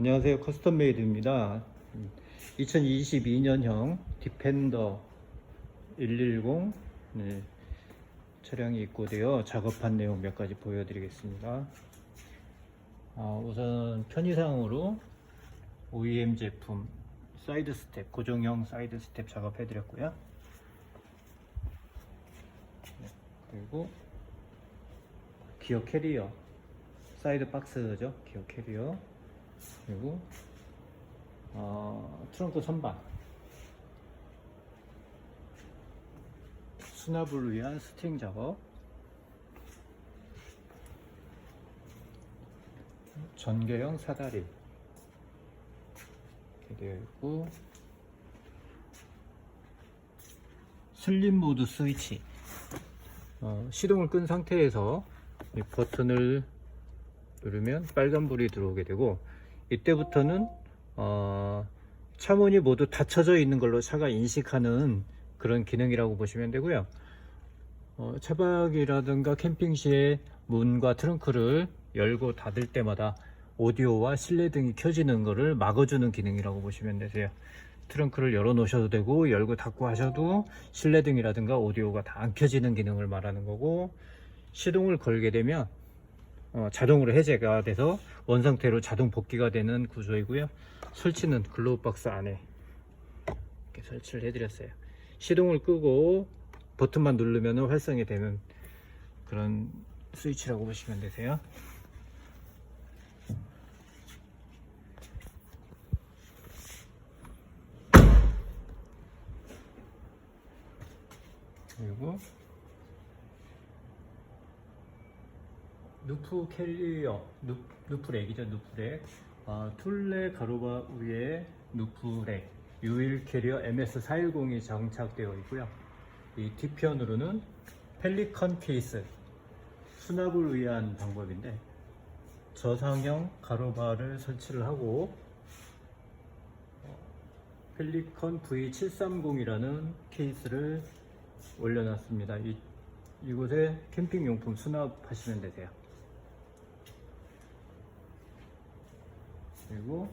안녕하세요. 커스텀 메이드입니다. 2022년형 디펜더 110 네, 차량이 입고되어 작업한 내용 몇 가지 보여드리겠습니다. 아, 우선 편의상으로 OEM 제품 사이드 스텝, 고정형 사이드 스텝 작업해 드렸고요. 네, 그리고 기어 캐리어 사이드 박스죠. 기어 캐리어 그리고 어, 트렁크 선반 수납을 위한 스팅 작업. 전개형 사다리. 이렇게 되어 있고 슬림 모드 스위치. 어, 시동을 끈 상태에서 이 버튼을 누르면 빨간불이 들어오게 되고 이때부터는 어, 차문이 모두 닫혀져 있는 걸로 차가 인식하는 그런 기능이라고 보시면 되고요. 어, 차박이라든가 캠핑 시에 문과 트렁크를 열고 닫을 때마다 오디오와 실내 등이 켜지는 것을 막아주는 기능이라고 보시면 되세요. 트렁크를 열어 놓으셔도 되고 열고 닫고 하셔도 실내 등이라든가 오디오가 다 안 켜지는 기능을 말하는 거고 시동을 걸게 되면 어, 자동으로 해제가 돼서 원상태로 자동 복귀가 되는 구조이고요. 설치는 글로브 박스 안에 이렇게 설치를 해드렸어요. 시동을 끄고 버튼만 누르면 활성이 되는 그런 스위치라고 보시면 되세요. 그리고 누프 캐리어, 누, 누프렉이죠, 누프렉. 아, 툴레 가로바 위에 누프렉, 유일 캐리어 MS410이 장착되어 있고요. 이 뒤편으로는 펠리컨 케이스, 수납을 위한 방법인데, 저상형 가로바를 설치를 하고, 어, 펠리컨 V730이라는 케이스를 올려놨습니다. 이, 이곳에 캠핑용품 수납하시면 되세요. 그리고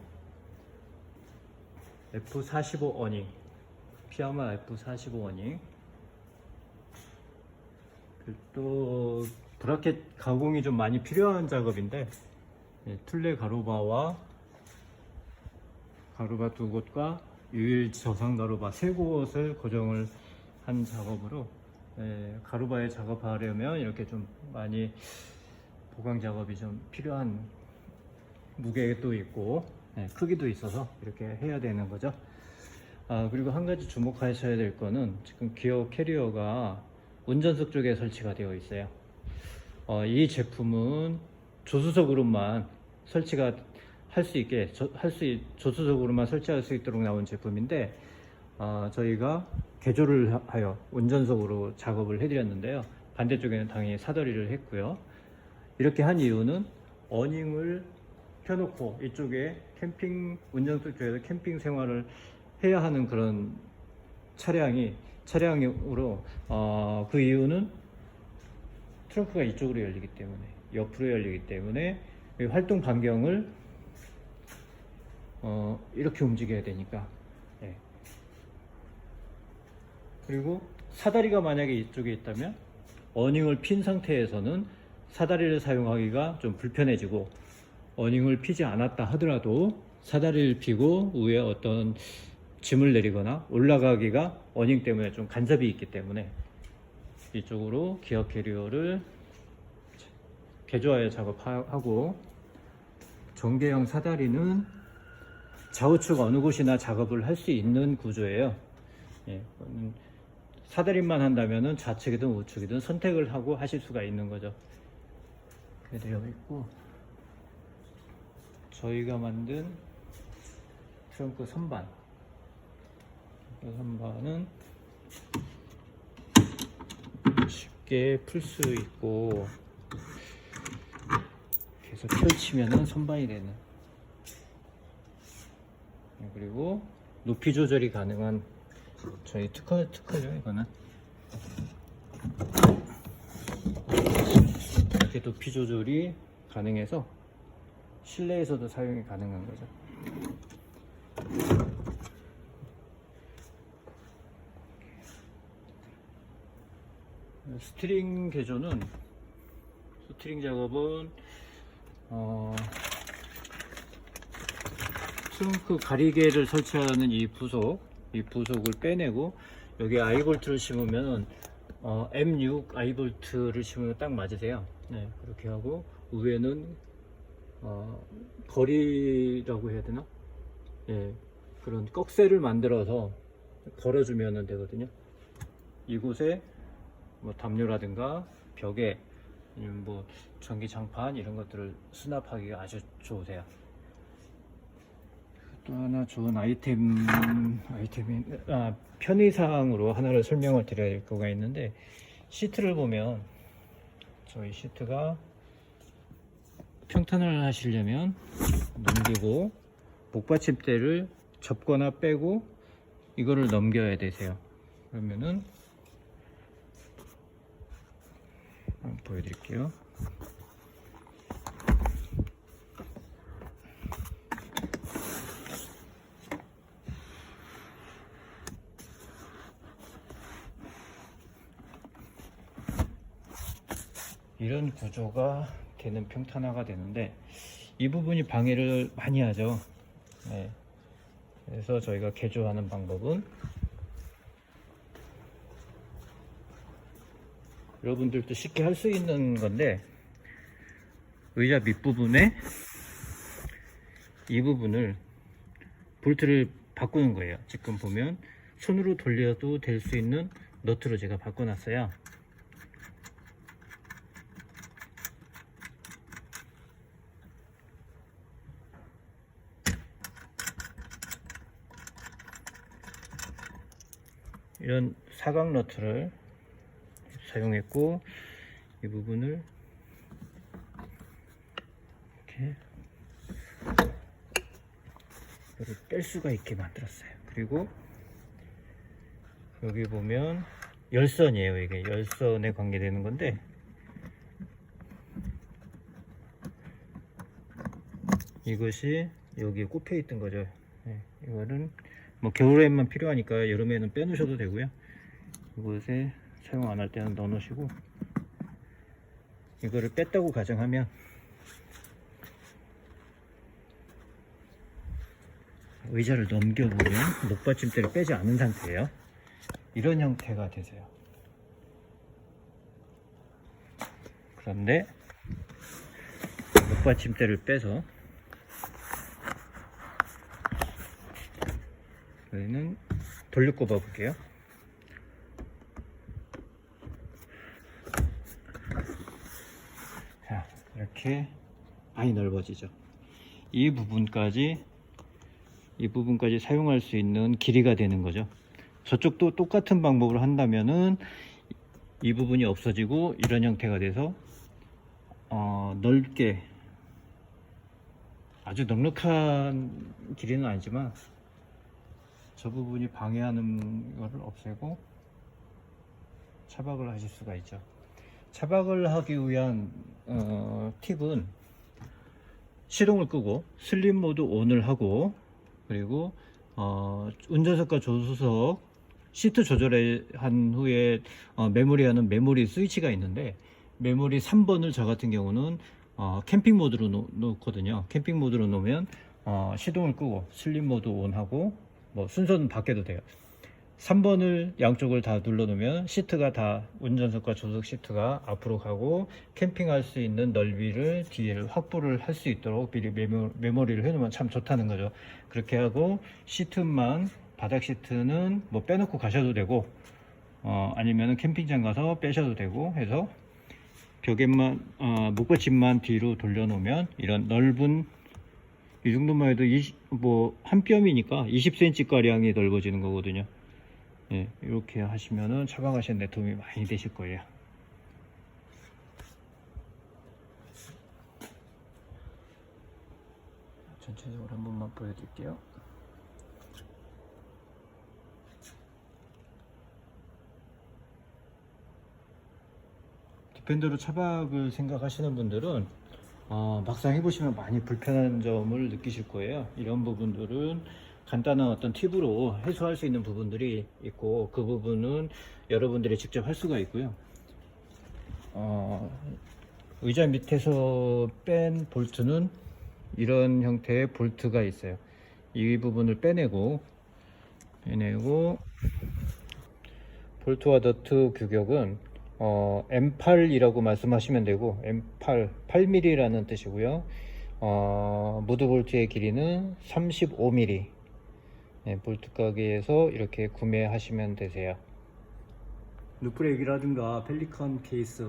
F45 어닝 피아마 F45 어닝. 그또 브라켓 가공이 좀 많이 필요한 작업인데 예, 툴레 가로바와 가로바 두 곳과 유일 저상 가로바 세 곳을 고정을 한 작업으로 예, 가로바에 작업하려면 이렇게 좀 많이 보강 작업이 좀 필요한 무게도 있고 예, 크기도 있어서 이렇게 해야 되는 거죠. 아, 그리고 한 가지 주목하셔야 될 거는 지금 기어 캐리어가 운전석 쪽에 설치가 되어 있어요. 어, 이 제품은 조수석으로만 설치가 할 수 있게 할 수 조수석으로만 설치할 수 있도록 나온 제품인데 어, 저희가 개조를 하- 하여 운전석으로 작업을 해드렸는데요. 반대쪽에는 당연히 사다리를 했고요. 이렇게 한 이유는 어닝을 펴놓고 이쪽에 캠핑 운전석 쪽에서 캠핑 생활을 해야 하는 그런 차량이 차량으로 어, 그 이유는 트렁크가 이쪽으로 열리기 때문에 옆으로 열리기 때문에 이 활동 반경을 어, 이렇게 움직여야 되니까 예. 그리고 사다리가 만약에 이쪽에 있다면 어닝을 핀 상태에서는 사다리를 사용하기가 좀 불편해지고 어닝을 피지 않았다 하더라도 사다리를 피고 위에 어떤 짐을 내리거나 올라가기가 어닝 때문에 좀 간섭이 있기 때문에 이쪽으로 기어 캐리어를 개조하여 작업하고 전개형 사다리는 좌우측 어느 곳이나 작업을 할 수 있는 구조예요. 예, 음, 사다리만 한다면은 좌측이든 우측이든 선택을 하고 하실 수가 있는 거죠. 그렇게 되어 있고 저희가 만든 트렁크 선반. 이 선반은 쉽게 풀 수 있고 계속 펼치면은 선반이 되는. 네, 그리고 높이 조절이 가능한 저희 특허 특허죠 이거는. 이렇게 높이 조절이 가능해서 실내에서도 사용이 가능한 거죠. 스트링 개조는 스트링 작업은 어, 트렁크 가리개를 설치하는 이 부속 이 부속을 빼내고 여기 아이볼트를 심으면 어, M6 아이볼트를 심으면 딱 맞으세요 네, 그렇게 하고 위에는 어, 거리라고 해야 되나? 예, 그런 꺽쇠를 만들어서 걸어주면 되거든요. 이곳에 뭐 담요라든가 벽에 뭐 전기 장판 이런 것들을 수납하기가 아주 좋으세요. 또 하나 좋은 아이템 아이템이 아, 편의 사항으로 하나를 설명을 드려야 될 거가 있는데 시트를 보면 저희 시트가 평탄을 하시려면 넘기고 목받침대를 접거나 빼고 이거를 넘겨야 되세요. 그러면은 보여드릴게요. 이런 구조가 되는 평탄화가 되는데 이 부분이 방해를 많이 하죠. 네. 그래서 저희가 개조하는 방법은 여러분들도 쉽게 할 수 있는 건데 의자 밑부분에 이 부분을 볼트를 바꾸는 거예요. 지금 보면 손으로 돌려도 될 수 있는 너트로 제가 바꿔놨어요. 이런 사각 너트를 사용했고 이 부분을 이렇게 이를 뺄 수가 있게 만들었어요. 그리고 여기 보면 열선이에요. 이게 열선에 관계되는 건데 이것이 여기에 꼽혀 있던 거죠. 네, 이거는 뭐 겨울에만 필요하니까 여름에는 빼놓으셔도 되고요. 이곳에 사용 안 할 때는 넣어 놓으시고 이거를 뺐다고 가정하면 의자를 넘겨보면 목받침대를 빼지 않은 상태예요. 이런 형태가 되세요. 그런데 목받침대를 빼서 저희는 돌려 꼽아 볼게요. 자, 이렇게 많이 넓어지죠. 이 부분까지 이 부분까지 사용할 수 있는 길이가 되는 거죠. 저쪽도 똑같은 방법을 한다면은 이 부분이 없어지고 이런 형태가 돼서 어, 넓게 아주 넉넉한 길이는 아니지만 저 부분이 방해하는 것을 없애고 차박을 하실 수가 있죠. 차박을 하기 위한 어, 팁은 시동을 끄고 슬립 모드 ON을 하고 그리고 어, 운전석과 조수석 시트 조절을 한 후에 어, 메모리하는 메모리 스위치가 있는데 메모리 3번을 저 같은 경우는 어, 캠핑 모드로 놓, 놓거든요. 캠핑 모드로 놓으면 어, 시동을 끄고 슬립 모드 ON하고 뭐 순서는 바뀌어도 돼요. 3번을 양쪽을 다 눌러 놓으면 시트가 다 운전석과 조수석 시트가 앞으로 가고 캠핑할 수 있는 넓이를 뒤에 확보를 할 수 있도록 미리 메모, 메모 리를 해놓으면 참 좋다는 거죠. 그렇게 하고 시트만 바닥 시트는 뭐 빼놓고 가셔도 되고 어, 아니면 캠핑장 가서 빼셔도 되고 해서 벽에만 어, 목받침만 뒤로 돌려 놓으면 이런 넓은 이 정도만 해도 뭐한 뼘이니까 20cm 가량이 넓어지는 거거든요. 예, 이렇게 하시면은 처방하시는 데 도움이 많이 되실 거예요. 전체적으로 한 번만 보여드릴게요. 디펜더로 차박을 생각하시는 분들은 어, 막상 해보시면 많이 불편한 점을 느끼실 거예요. 이런 부분들은 간단한 어떤 팁으로 해소할 수 있는 부분들이 있고 그 부분은 여러분들이 직접 할 수가 있고요. 어, 의자 밑에서 뺀 볼트는 이런 형태의 볼트가 있어요. 이 부분을 빼내고 빼내고 볼트와 너트 규격은 어, M8이라고 말씀하시면 되고 M8 8mm라는 뜻이고요. 어, 무드 볼트의 길이는 35mm. 네, 볼트 가게에서 이렇게 구매하시면 되세요. 루프렉이라든가 펠리컨 케이스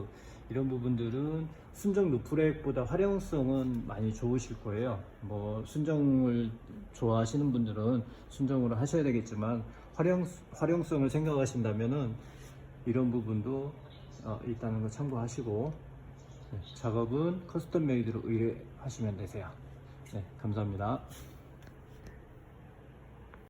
이런 부분들은 순정 루프렉보다 활용성은 많이 좋으실 거예요. 뭐 순정을 좋아하시는 분들은 순정으로 하셔야 되겠지만 활용 활용성을 생각하신다면은 이런 부분도 어, 있다는 거 참고하시고 네, 작업은 커스텀 메이드로 의뢰하시면 되세요. 네, 감사합니다.